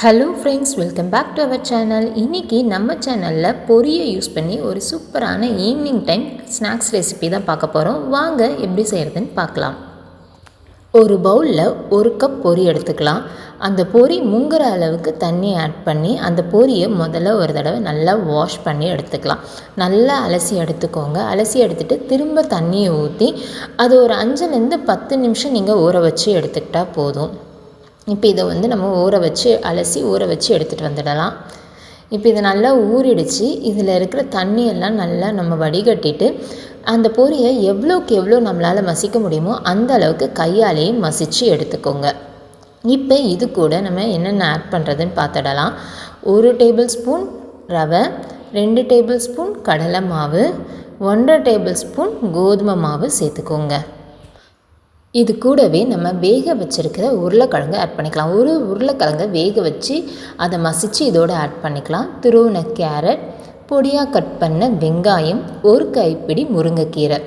Hello friends welcome back to our channel இன்றைக்கி நம்ம சேனலில் பொரியை யூஸ் பண்ணி ஒரு சூப்பரான ஈவினிங் டைம் ஸ்நாக்ஸ் ரெசிபி தான் பார்க்க போகிறோம் வாங்க எப்படி செய்கிறதுன்னு பார்க்கலாம். ஒரு பவுலில் ஒரு கப் பொரி எடுத்துக்கலாம். அந்த பொரி முங்குற அளவுக்கு தண்ணி ஆட் பண்ணி அந்த பொரியை முதல்ல ஒரு தடவை நல்லா வாஷ் பண்ணி எடுத்துக்கலாம். நல்லா அலசி எடுத்துக்கோங்க. அலசி எடுத்துகிட்டு திரும்ப தண்ணியை ஊற்றி அது ஒரு அஞ்சுலேருந்து பத்து நிமிஷம் நீங்கள் ஊற வச்சு எடுத்துக்கிட்டால் போதும். இப்போ இதை வந்து நம்ம ஊற வச்சு அலசி ஊற வச்சு எடுத்துகிட்டு வந்துடலாம். இப்போ இதை நல்லா ஊறிடுச்சு. இதில் இருக்கிற தண்ணியெல்லாம் நல்லா நம்ம வடிகட்டிட்டு அந்த பொரியை எவ்வளோக்கு எவ்வளோ நம்மளால் மசிக்க முடியுமோ அந்த அளவுக்கு கையாலேயே மசித்து எடுத்துக்கோங்க. இப்போ இது கூட நம்ம என்னென்ன ஆட் பண்ணுறதுன்னு பார்த்துடலாம். ஒரு டேபிள் ஸ்பூன் ரவை ரெண்டு டேபிள் ஸ்பூன் கடலை மாவு ஒன்றரை டேபிள் ஸ்பூன் கோதுமை மாவு சேர்த்துக்கோங்க. இது கூடவே நம்ம வேக வச்சுருக்கிற உருளைக்கிழங்கு ஆட் பண்ணிக்கலாம். ஒரு உருளைக்கிழங்கை வேக வச்சு அதை மசித்து இதோடு ஆட் பண்ணிக்கலாம். துருவின கேரட் பொடியாக கட் பண்ண வெங்காயம் ஒரு கைப்பிடி முருங்கைக்கீரை.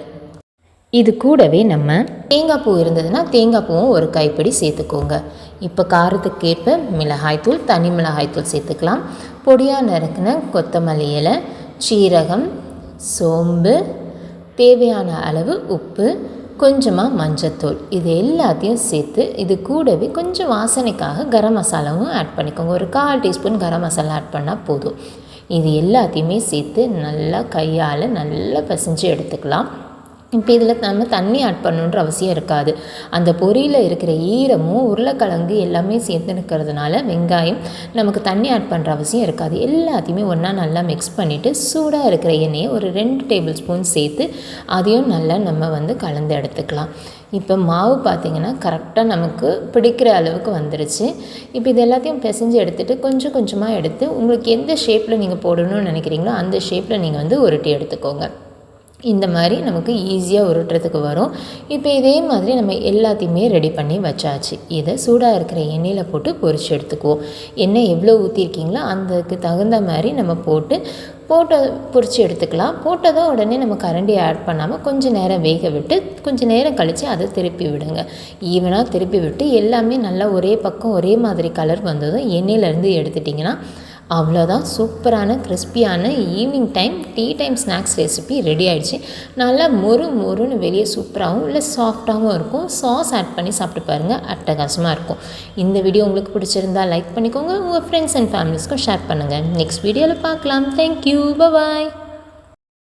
இது கூடவே நம்ம தேங்காய் பூ இருந்ததுன்னா தேங்காய் பூவும் ஒரு கைப்பிடி சேர்த்துக்கோங்க. இப்போ காரத்துக்கேற்ப மிளகாய்த்தூள் தனி மிளகாய்த்தூள் சேர்த்துக்கலாம். பொடியாக நறுக்கின கொத்தமல்லி இலை சீரகம் சோம்பு தேவையான அளவு உப்பு கொஞ்சமாக மஞ்சத்தூள். இது எல்லாத்தையும் சேர்த்து இது கூடவே கொஞ்சம் வாசனைக்காக கரம் மசாலாவும் ஆட் பண்ணிக்கோங்க. ஒரு கால் டீஸ்பூன் கரம் மசாலா ஆட் பண்ணால் போதும். இது எல்லாத்தையுமே சேர்த்து நல்லா கையால் நல்லா பசைஞ்சு எடுத்துக்கலாம். இப்போ இதில் நம்ம தண்ணி ஆட் பண்ணணுன்ற அவசியம் இருக்காது. அந்த பொரியில் இருக்கிற ஈரமும் உருளைக்கிழங்கு எல்லாமே சேர்த்து இருக்கிறதுனால வெங்காயம் நமக்கு தண்ணி ஆட் பண்ணுற அவசியம் இருக்காது. எல்லாத்தையுமே ஒன்றா நல்லா மிக்ஸ் பண்ணிவிட்டு சூடாக இருக்கிற எண்ணெயை ஒரு ரெண்டு டேபிள் ஸ்பூன் சேர்த்து அதையும் நல்லா நம்ம வந்து கலந்து எடுத்துக்கலாம். இப்போ மாவு பார்த்திங்கன்னா கரெக்டாக நமக்கு பிடிக்கிற அளவுக்கு வந்துருச்சு. இப்போ இது எல்லாத்தையும் பிசைஞ்சு எடுத்துகிட்டு கொஞ்சம் கொஞ்சமாக எடுத்து உங்களுக்கு எந்த ஷேப்பில் நீங்கள் போடணும்னு நினைக்கிறீங்களோ அந்த ஷேப்பில் நீங்கள் வந்து உருட்டி எடுத்துக்கோங்க. இந்த மாதிரி நமக்கு ஈஸியாக உருட்டுறதுக்கு வரும். இப்போ இதே மாதிரி நம்ம எல்லாத்தையுமே ரெடி பண்ணி வச்சாச்சு. இதை சூடாக இருக்கிற எண்ணெயில் போட்டு பொரிச்சு எடுத்துக்குவோம். எண்ணெய் எவ்வளோ ஊற்றிருக்கீங்களோ அதுக்கு தகுந்த மாதிரி நம்ம போட்டு போட்ட பொரித்து எடுத்துக்கலாம். போட்டதும் உடனே நம்ம கரண்டி ஆட் பண்ணாமல் கொஞ்சம் நேரம் வேக விட்டு கொஞ்சம் நேரம் கழித்து அதை திருப்பி விடுங்க. ஈவனாக திருப்பி விட்டு எல்லாமே நல்லா ஒரே பக்கம் ஒரே மாதிரி கலர் வந்ததும் எண்ணெயிலேருந்து எடுத்துட்டிங்கன்னா அவ்வளோதான் சூப்பரான கிறிஸ்பியான evening time tea time snacks recipe ready ஆகிடுச்சு நல்லா மொறு மொறுன்னு வெளியே சூப்பராகவும் இல்லை சாஃப்டாகவும் இருக்கும். சாஸ் ஆட் பண்ணி சாப்பிட்டு பாருங்கள் அட்டகாசமாக இருக்கும். இந்த வீடியோ உங்களுக்கு பிடிச்சிருந்தா லைக் பண்ணிக்கோங்க. உங்கள் ஃப்ரெண்ட்ஸ் அண்ட் ஃபேமிலிஸ்க்கும் ஷேர் பண்ணுங்கள் நெக்ஸ்ட் வீடியோவில் பார்க்கலாம். Thank you bye